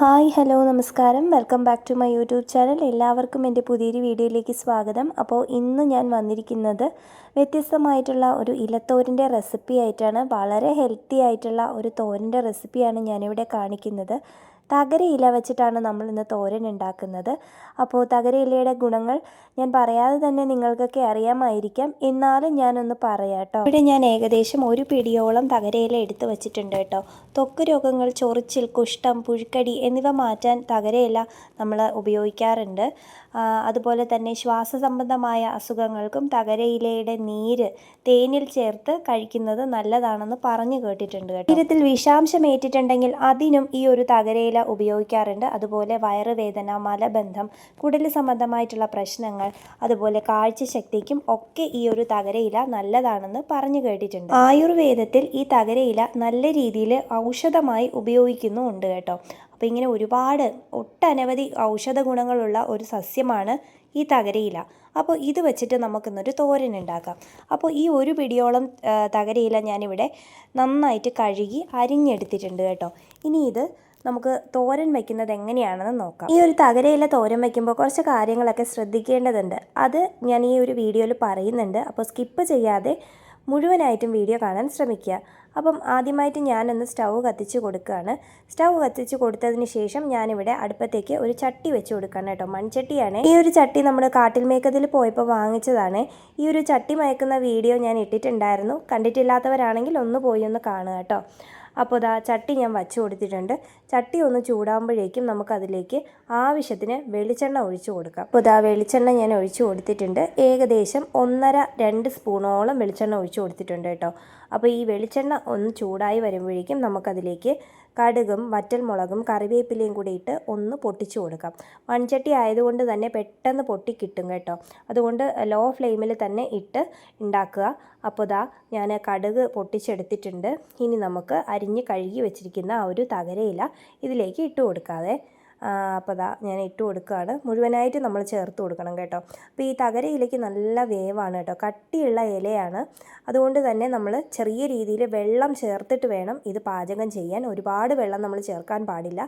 Hi hello നമസ്കാരം. Welcome back to my YouTube channel. എല്ലാവർക്കും എന്റെ പുതിയൊരു വീഡിയോയിലേക്ക് സ്വാഗതം. അപ്പോൾ ഇന്ന് ഞാൻ വന്നിരിക്കുന്നത് വ്യത്യസ്തമായിട്ടുള്ള ഒരു ഇലത്തോരിന്റെ റെസിപ്പി ആയിട്ടാണ്. വളരെ ഹെൽത്തി ആയിട്ടുള്ള ഒരു തോരന്റെ റെസിപ്പിയാണ് ഞാനിവിടെ കാണിക്കുന്നത്. തകര ഇല വെച്ചിട്ടാണ് നമ്മൾ ഇന്ന് തോരൻ ഉണ്ടാക്കുന്നത്. അപ്പോൾ തകര ഇലയുടെ ഗുണങ്ങൾ ഞാൻ പറയാതെ തന്നെ നിങ്ങൾക്കൊക്കെ അറിയാമായിരിക്കാം. എന്നാലും ഞാനൊന്ന് പറയാം കേട്ടോ. ഇവിടെ ഞാൻ ഏകദേശം ഒരു പിടിയോളം തകരയില എടുത്തു വെച്ചിട്ടുണ്ട് കേട്ടോ. തൊക്ക് രോഗങ്ങൾ ചൊറിച്ചിൽ കുഷ്ഠം പുഴുക്കടി എന്നിവ മാറ്റാൻ തകരയില നമ്മൾ ഉപയോഗിക്കാറുണ്ട്. അതുപോലെ തന്നെ ശ്വാസ സംബന്ധമായ അസുഖങ്ങൾക്കും തകരയിലയുടെ നീര് തേനിൽ ചേർത്ത് കഴിക്കുന്നത് നല്ലതാണെന്ന് പറഞ്ഞു കേട്ടിട്ടുണ്ട് കേട്ടോ. ശരീരത്തിൽ വിഷാംശം ഏറ്റിട്ടുണ്ടെങ്കിൽ അതിനും ഈ ഒരു തകരയില ഉപയോഗിക്കാറുണ്ട്. അതുപോലെ വയറുവേദന മലബന്ധം കുടൽ സംബന്ധമായിട്ടുള്ള പ്രശ്നങ്ങൾ അതുപോലെ കാഴ്ചശക്തിക്കും ഒക്കെ ഈ ഒരു തകരയില നല്ലതാണെന്ന് പറഞ്ഞു കേട്ടിട്ടുണ്ട്. ആയുർവേദത്തിൽ ഈ തകരയില നല്ല രീതിയിൽ ഔഷധമായി ഉപയോഗിക്കുന്നുമുണ്ട് കേട്ടോ. അപ്പോൾ ഇങ്ങനെ ഒരുപാട് ഒട്ടനവധി ഔഷധ ഗുണങ്ങളുള്ള ഒരു സസ്യമാണ് ഈ തകരയില. അപ്പോൾ ഇത് വെച്ചിട്ട് നമുക്കിന്നൊരു തോരൻ ഉണ്ടാക്കാം. അപ്പോൾ ഈ ഒരു പിടിയോളം തകരയില ഞാനിവിടെ നന്നായിട്ട് കഴുകി അരിഞ്ഞെടുത്തിട്ടുണ്ട് കേട്ടോ. ഇനി ഇത് നമുക്ക് തോരൻ വയ്ക്കുന്നത് എങ്ങനെയാണെന്ന് നോക്കാം. ഈ ഒരു തകരയില തോരൻ വയ്ക്കുമ്പോൾ കുറച്ച് കാര്യങ്ങളൊക്കെ ശ്രദ്ധിക്കേണ്ടതുണ്ട്. അത് ഞാൻ ഈ ഒരു വീഡിയോയിൽ പറയുന്നുണ്ട്. അപ്പോൾ സ്കിപ്പ് ചെയ്യാതെ മുഴുവനായിട്ടും വീഡിയോ കാണാൻ ശ്രമിക്കുക. അപ്പം ആദ്യമായിട്ട് ഞാനൊന്ന് സ്റ്റൗ കത്തിച്ച് കൊടുക്കുകയാണ്. സ്റ്റൗ കത്തിച്ച് കൊടുത്തതിന് ശേഷം ഞാനിവിടെ അടുപ്പത്തേക്ക് ഒരു ചട്ടി വെച്ച് കൊടുക്കുകയാണ് കേട്ടോ. മൺചട്ടിയാണ്. ഈ ഒരു ചട്ടി നമ്മൾ കാട്ടിൽ മേക്കതിൽ പോയപ്പോൾ വാങ്ങിച്ചതാണ്. ഈ ഒരു ചട്ടി മയക്കുന്ന വീഡിയോ ഞാൻ ഇട്ടിട്ടുണ്ടായിരുന്നു. കണ്ടിട്ടില്ലാത്തവരാണെങ്കിൽ ഒന്ന് പോയി ഒന്ന് കാണുക കേട്ടോ. അപ്പോൾ ഇതാ ചട്ടി ഞാൻ വച്ചു കൊടുത്തിട്ടുണ്ട്. ചട്ടി ഒന്ന് ചൂടാകുമ്പോഴേക്കും നമുക്കതിലേക്ക് ആവശ്യത്തിന് വെളിച്ചെണ്ണ ഒഴിച്ചു കൊടുക്കാം. അപ്പോൾ ഇതാ വെളിച്ചെണ്ണ ഞാൻ ഒഴിച്ചു കൊടുത്തിട്ടുണ്ട്. ഏകദേശം ഒന്നര രണ്ട് സ്പൂണോളം വെളിച്ചെണ്ണ ഒഴിച്ചു കൊടുത്തിട്ടുണ്ട് കേട്ടോ. അപ്പോൾ ഈ വെളിച്ചെണ്ണ ഒന്ന് ചൂടായി വരുമ്പോഴേക്കും നമുക്കതിലേക്ക് കടുകും വറ്റൽമുളകും കറിവേപ്പിലയും കൂടി ഇട്ട് ഒന്ന് പൊട്ടിച്ചു കൊടുക്കാം. മൺചട്ടി ആയതുകൊണ്ട് തന്നെ പെട്ടെന്ന് പൊട്ടി കിട്ടും കേട്ടോ. അതുകൊണ്ട് ലോ ഫ്ലെയിമിൽ തന്നെ ഇട്ട് ഉണ്ടാക്കുക. അപ്പോൾ ദാ ഞാൻ കടുക് പൊട്ടിച്ചെടുത്തിട്ടുണ്ട്. ഇനി നമുക്ക് അരിഞ്ഞ് കഴുകി വെച്ചിരിക്കുന്ന ആ ഒരു തകരയില ഇതിലേക്ക് ഇട്ട് കൊടുക്കാതെ അപ്പോൾ ദാ ഞാൻ ഇട്ട് കൊടുക്കുകയാണ് മുഴുവനായിട്ട് നമ്മൾ ചേർത്ത് കൊടുക്കണം കേട്ടോ. അപ്പോൾ ഈ തകരയിലേക്ക് നല്ല വേവാണ് കേട്ടോ. കട്ടിയുള്ള ഇലയാണ്. അതുകൊണ്ട് തന്നെ നമ്മൾ ചെറിയ രീതിയിൽ വെള്ളം ചേർത്തിട്ട് വേണം ഇത് പാചകം ചെയ്യാൻ. ഒരുപാട് വെള്ളം നമ്മൾ ചേർക്കാൻ പാടില്ല.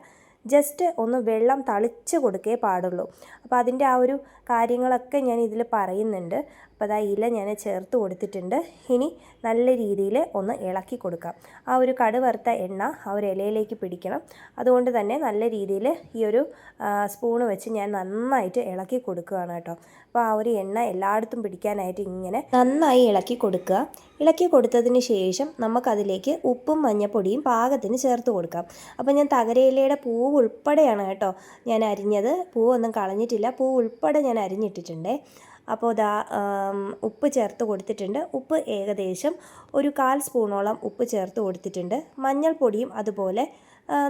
ജസ്റ്റ് ഒന്ന് വെള്ളം തളിച്ച് കൊടുക്കേ പാടുള്ളൂ. അപ്പോൾ അതിന്റെ ആ ഒരു കാര്യങ്ങളൊക്കെ ഞാൻ ഇതിൽ പറയുന്നുണ്ട്. അപ്പോൾ അതാ ഇല ഞാൻ ചേർത്ത് കൊടുത്തിട്ടുണ്ട്. ഇനി നല്ല രീതിയിൽ ഒന്ന് ഇളക്കി കൊടുക്കാം. ആ ഒരു കടുവറുത്ത എണ്ണ ആ ഒരു ഇലയിലേക്ക് പിടിക്കണം. അതുകൊണ്ട് തന്നെ നല്ല രീതിയിൽ ഈ ഒരു സ്പൂണ് വെച്ച് ഞാൻ നന്നായിട്ട് ഇളക്കി കൊടുക്കുകയാണ് കേട്ടോ. അപ്പോൾ ആ ഒരു എണ്ണ എല്ലായിടത്തും പിടിക്കാനായിട്ട് ഇങ്ങനെ നന്നായി ഇളക്കി കൊടുക്കുക. ഇളക്കി കൊടുത്തതിന് ശേഷം നമുക്കതിലേക്ക് ഉപ്പും മഞ്ഞപ്പൊടിയും പാകത്തിന് ചേർത്ത് കൊടുക്കാം. അപ്പോൾ ഞാൻ തകരയിലയുടെ പൂവ് ഉൾപ്പെടെയാണ് കേട്ടോ ഞാൻ അരിഞ്ഞത്. പൂവൊന്നും കളഞ്ഞിട്ടില്ല. പൂ ഉൾപ്പെടെ ഞാൻ അരിഞ്ഞിട്ടിട്ടുണ്ട്. അപ്പോൾ ഇതാ ഉപ്പ് ചേർത്ത് കൊടുത്തിട്ടുണ്ട്. ഉപ്പ് ഏകദേശം ഒരു കാൽ സ്പൂണോളം ഉപ്പ് ചേർത്ത് കൊടുത്തിട്ടുണ്ട്. മഞ്ഞൾപ്പൊടിയും അതുപോലെ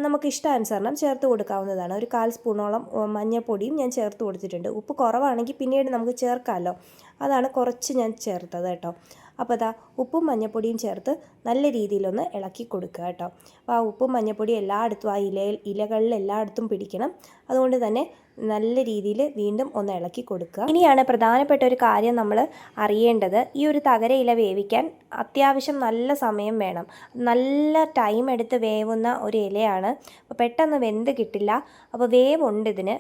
നമുക്ക് ഇഷ്ടാനുസരണം ചേർത്ത് കൊടുക്കാവുന്നതാണ്. ഒരു കാൽ സ്പൂണോളം മഞ്ഞൾപ്പൊടിയും ഞാൻ ചേർത്ത് കൊടുത്തിട്ടുണ്ട്. ഉപ്പ് കുറവാണെങ്കിൽ പിന്നീട് നമുക്ക് ചേർക്കാമല്ലോ അതാണ് കുറച്ച് ഞാൻ ചേർത്തത് കേട്ടോ. അപ്പോൾ അതാ ഉപ്പും മഞ്ഞപ്പൊടിയും ചേർത്ത് നല്ല രീതിയിലൊന്ന് ഇളക്കി കൊടുക്കുക കേട്ടോ. അപ്പോൾ ആ ഉപ്പും മഞ്ഞപ്പൊടി എല്ലായിടത്തും ആ ഇലയിൽ ഇലകളിൽ എല്ലായിടത്തും പിടിക്കണം. അതുകൊണ്ട് തന്നെ നല്ല രീതിയിൽ വീണ്ടും ഒന്ന് ഇളക്കി കൊടുക്കുക. ഇനിയാണ് പ്രധാനപ്പെട്ട ഒരു കാര്യം നമ്മൾ അറിയേണ്ടത്. ഈ ഒരു തകര ഇല വേവിക്കാൻ അത്യാവശ്യം നല്ല സമയം വേണം. നല്ല ടൈം എടുത്ത് വേവുന്ന ഒരു ഇലയാണ്. അപ്പോൾ പെട്ടെന്ന് വെന്ത് കിട്ടില്ല. അപ്പോൾ വേവുണ്ട് ഇതിന്.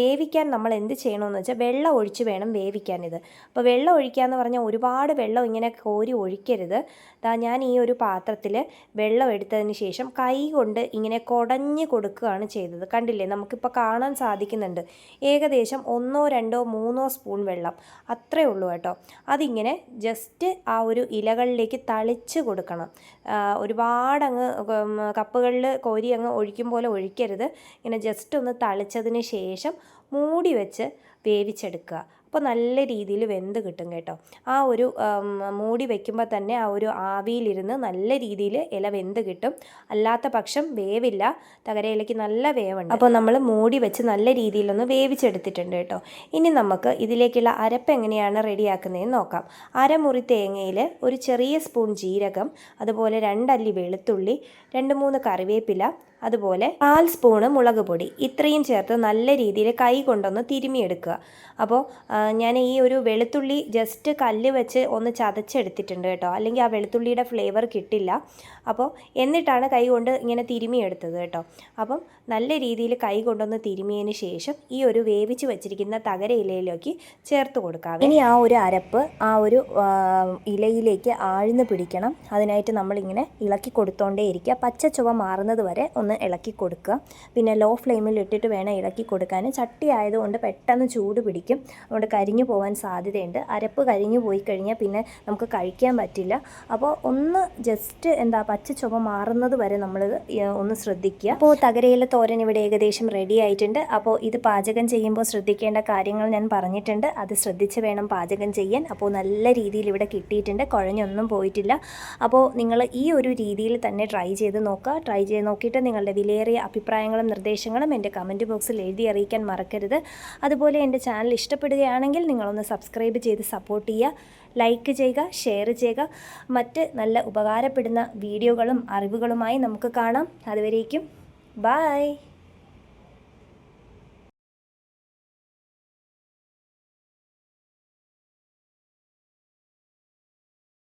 വേവിക്കാൻ നമ്മൾ എന്ത് ചെയ്യണമെന്ന് വെച്ചാൽ വെള്ളം ഒഴിച്ച് വേണം വേവിക്കാൻ ഇത്. അപ്പോൾ വെള്ളം ഒഴിക്കുക എന്ന് പറഞ്ഞാൽ ഒരുപാട് വെള്ളം ഇങ്ങനെ കോരി ഒഴിക്കരുത്. ഞാൻ ഈ ഒരു പാത്രത്തിൽ വെള്ളം എടുത്തതിന് ശേഷം കൈ കൊണ്ട് ഇങ്ങനെ കുടഞ്ഞ് കൊടുക്കുകയാണ് ചെയ്തത്. കണ്ടില്ലേ? നമുക്കിപ്പോൾ കാണാൻ സാധിക്കുന്നുണ്ട്. ഏകദേശം ഒന്നോ രണ്ടോ മൂന്നോ സ്പൂൺ വെള്ളം. അത്രേ ഉള്ളൂ കേട്ടോ. അതിങ്ങനെ ജസ്റ്റ് ആ ഒരു ഇലകളിലേക്ക് തളിച്ച് കൊടുക്കണം. ഒരുപാടങ്ങ് കപ്പുകളിൽ കോരി അങ്ങ് ഒഴിക്കും പോലെ ഒഴിക്കരുത്. ഇങ്ങനെ ജസ്റ്റ് ഒന്ന് തളിച്ചതിന് ശേഷം മൂടി വെച്ച് വേവിച്ചെടുക്കുക. അപ്പോൾ നല്ല രീതിയിൽ വെന്ത് കിട്ടും കേട്ടോ. ആ ഒരു മൂടി വയ്ക്കുമ്പോൾ തന്നെ ആ ഒരു ആവിയിലിരുന്ന് നല്ല രീതിയിൽ ഇല വെന്ത് കിട്ടും. അല്ലാത്ത പക്ഷം വേവില്ല. തകരയിലയ്ക്ക് നല്ല വേവുണ്ട്. അപ്പോൾ നമ്മൾ മൂടി വെച്ച് നല്ല രീതിയിലൊന്ന് വേവിച്ചെടുത്തിട്ടുണ്ട് കേട്ടോ. ഇനി നമുക്ക് ഇതിലേക്കുള്ള അരപ്പ് എങ്ങനെയാണ് റെഡിയാക്കുന്നതെന്ന് നോക്കാം. അരമുറി തേങ്ങയിൽ ഒരു ചെറിയ സ്പൂൺ ജീരകം അതുപോലെ രണ്ടല്ലി വെളുത്തുള്ളി രണ്ട് മൂന്ന് കറിവേപ്പില അതുപോലെ കാൽ സ്പൂണ് മുളക് പൊടി. ഇത്രയും ചേർത്ത് നല്ല രീതിയിൽ കൈ കൊണ്ടൊന്ന് തിരുമിയെടുക്കുക അപ്പോൾ ഞാൻ ഈ ഒരു വെളുത്തുള്ളി ജസ്റ്റ് കല്ല് വെച്ച് ഒന്ന് ചതച്ചെടുത്തിട്ടുണ്ട് കേട്ടോ. അല്ലെങ്കിൽ ആ വെളുത്തുള്ളിയുടെ ഫ്ലേവർ കിട്ടില്ല. അപ്പോൾ എന്നിട്ടാണ് കൈ കൊണ്ട് ഇങ്ങനെ തിരുമിയെടുത്തത് കേട്ടോ. അപ്പം നല്ല രീതിയിൽ കൈ കൊണ്ടൊന്ന് തിരുമിയതിന് ശേഷം ഈ ഒരു വേവിച്ച് വെച്ചിരിക്കുന്ന തകര ഇലയിലേക്ക് ചേർത്ത് കൊടുക്കാം ഇനി ആ ഒരു അരപ്പ് ആ ഒരു ഇലയിലേക്ക് ആഴ്ന്ന് പിടിക്കണം. അതിനായിട്ട് നമ്മളിങ്ങനെ ഇളക്കി കൊടുത്തോണ്ടേ ഇരിക്കുക. പച്ച ചുവ മാറുന്നത് വരെ ഒന്ന് ഇളക്കി കൊടുക്കുക. പിന്നെ ലോ ഫ്ലെയിമിൽ ഇട്ടിട്ട് വേണം ഇളക്കി കൊടുക്കാൻ. ചട്ടി ആയതുകൊണ്ട് പെട്ടെന്ന് ചൂട് പിടിക്കും. അതുകൊണ്ട് കരിഞ്ഞു പോകാൻ സാധ്യതയുണ്ട്. അരപ്പ് കരിഞ്ഞു പോയി കഴിഞ്ഞാൽ പിന്നെ നമുക്ക് കഴിക്കാൻ പറ്റില്ല. അപ്പോൾ ഒന്ന് ജസ്റ്റ് എന്താ പച്ച ചുവ മാറുന്നത് വരെ നമ്മൾ ഒന്ന് ശ്രദ്ധിക്കുക. അപ്പോൾ തകരയിലെ തോരൻ ഇവിടെ ഏകദേശം റെഡി ആയിട്ടുണ്ട്. അപ്പോൾ ഇത് പാചകം ചെയ്യുമ്പോൾ ശ്രദ്ധിക്കേണ്ട കാര്യങ്ങൾ ഞാൻ പറഞ്ഞിട്ടുണ്ട്. അത് ശ്രദ്ധിച്ച് വേണം പാചകം ചെയ്യാൻ. അപ്പോൾ നല്ല രീതിയിൽ ഇവിടെ കിട്ടിയിട്ടുണ്ട്. കുഴഞ്ഞൊന്നും പോയിട്ടില്ല. അപ്പോൾ നിങ്ങൾ ഈ ഒരു രീതിയിൽ തന്നെ ട്രൈ ചെയ്ത് നോക്കുക. ട്രൈ ചെയ്ത് നോക്കിയിട്ട് നിങ്ങളുടെ വിലയേറിയ അഭിപ്രായങ്ങളും നിർദ്ദേശങ്ങളും എന്റെ കമന്റ് ബോക്സിൽ എഴുതി അറിയിക്കാൻ മറക്കരുത്. അതുപോലെ എന്റെ ചാനൽ ഇഷ്ടപ്പെടുകയാണെങ്കിൽ നിങ്ങളൊന്ന് സബ്സ്ക്രൈബ് ചെയ്ത് സപ്പോർട്ട് ചെയ്യുക ലൈക്ക് ചെയ്യുക ഷെയർ ചെയ്യുക. മറ്റ് നല്ല ഉപകാരപ്പെടുന്ന വീഡിയോകളും അറിവുകളുമായി നമുക്ക് കാണാം. അതുവരേക്കും ബായ്.